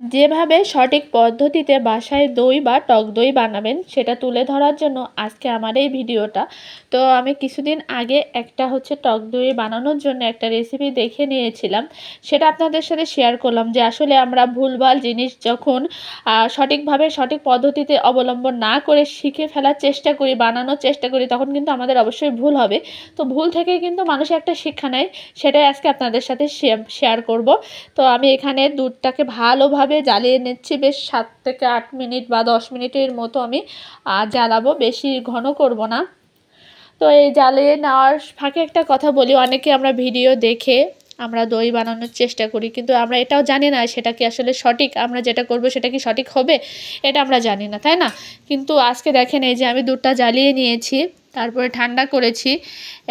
যেভাবে সঠিক পদ্ধতিতে বাসায় দই বা টক দই বানাবেন, সেটা তুলে ধরার জন্য আজকে আমার এই ভিডিওটা। তো আমি কিছুদিন আগে একটা হচ্ছে টক দই বানানোর জন্য একটা রেসিপি দেখে নিয়েছিলাম। সেটা আপনাদের সাথে শেয়ার করলাম যে আসলে আমরা ভুলভাল জিনিস যখন সঠিকভাবে সঠিক পদ্ধতিতে অবলম্বন না করে শিখে ফেলার চেষ্টা করি, বানানোর চেষ্টা করি, তখন কিন্তু আমাদের অবশ্যই ভুল হবে। তো ভুল থেকেই কিন্তু মানুষ একটা শিক্ষা নেয়, সেটাই আজকে আপনাদের সাথে শেয়ার করব। তো আমি এখানে দুধটাকে ভালোভাবে জ্বালিয়ে নিচ্ছি। বেশ সাত থেকে আট মিনিট বা দশ মিনিটের মতো আমি জ্বালাবো। বেশি ঘন করব না। তো এই জ্বালিয়ে নেওয়ার ফাঁকে একটা কথা বলি। অনেকে আমরা ভিডিও দেখে আমরা দই বানানোর চেষ্টা করি, কিন্তু আমরা এটাও জানি না সেটা কি আসলে সঠিক। আমরা যেটা করব সেটা কি সঠিক হবে, এটা আমরা জানি না, তাই না? কিন্তু আজকে দেখেন এই যে আমি দুধটা জ্বালিয়ে নিয়েছি। তারপরে ঠান্ডা করেছি।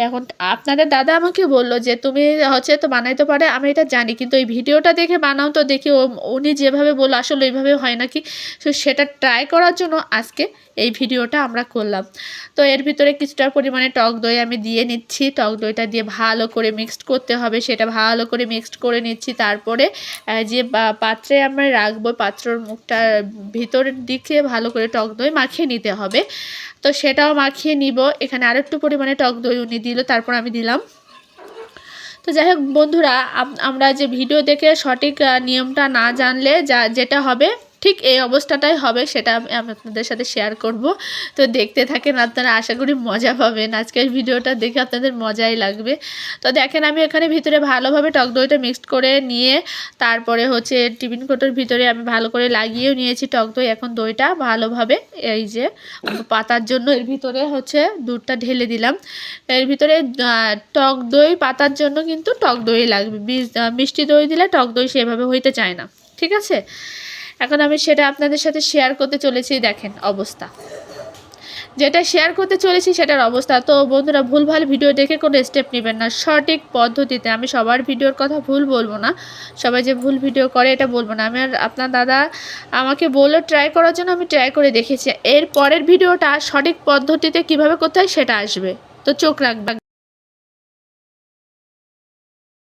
এখন আপনাদের দাদা আমাকে বলল যে, তুমি হচ্ছে তো বানাইতে পারে, আমি এটা জানি, কিন্তু এই ভিডিওটা দেখে বানাও তো দেখি উনি যেভাবে বলল, আসলে ওইভাবে হয় নাকি? তো সেটা ট্রাই করার জন্য আজকে এই ভিডিওটা আমরা করলাম। তো এর ভিতরে কিছুটা পরিমাণে টক দই আমি দিয়ে নিচ্ছি, টক দইটা দিয়ে ভালো করে মিক্সড করতে হবে, সেটা ভালো করে মিক্সড করে নিচ্ছি, তারপরে যে পাত্রে আমরা রাখব, পাত্রর মুখটার ভিতরের দিকে ভালো করে টক দই মাখিয়ে নিতে হবে। তো সেটাও মাখিয়ে নিব এখানে আর একটু পরিমাণে টক দই উনি দিল, তারপর আমি দিলাম। তো যাই হোক বন্ধুরা আমরা যে ভিডিও দেখে সঠিক নিয়মটা না জানলে যা, যেটা হবে ঠিক এই অবস্থাটাই হবে, সেটা আমি আপনাদের সাথে শেয়ার করব। তো দেখতে থাকেন, আপনারা আশা করি মজা পাবেন। আজকের ভিডিওটা দেখে আপনাদের মজাই লাগবে। তো দেখেন, আমি এখানে ভিতরে ভালোভাবে টক দইটা মিক্সড করে নিয়ে, তারপরে হচ্ছে টিফিন কোটোর ভিতরে আমি ভালো করে লাগিয়েও নিয়েছি টক দই। এখন দইটা ভালোভাবে এই যে পাতার জন্য এর ভিতরে হচ্ছে দুধটা ঢেলে দিলাম। এর ভিতরে টক দই পাতার জন্য কিন্তু টক দই লাগবে। মিষ্টি দই দিলে টক দই সেভাবে হইতে চায় না। ঠিক আছে? এখন আমি সেটা আপনাদের সাথে শেয়ার করতে চলেছি, দেখেন অবস্থা। যেটা শেয়ার করতে চলেছি সেটার অবস্থা। তো বন্ধুরা, ভুলভাল ভিডিও দেখে কোনো স্টেপ নেবেন না। সঠিক পদ্ধতিতে আমি সবার ভিডিওর কথা ভুল বলব না। সবাই যে ভুল ভিডিও করে এটা বলব না। আমি আর আপনার দাদা আমাকে বলল ট্রাই করার জন্য আমি ট্রাই করে দেখেছি। এর পরের ভিডিওটা সঠিক পদ্ধতিতে কীভাবে করতে হয় সেটা আসবে। তো চোখ রাখবেন।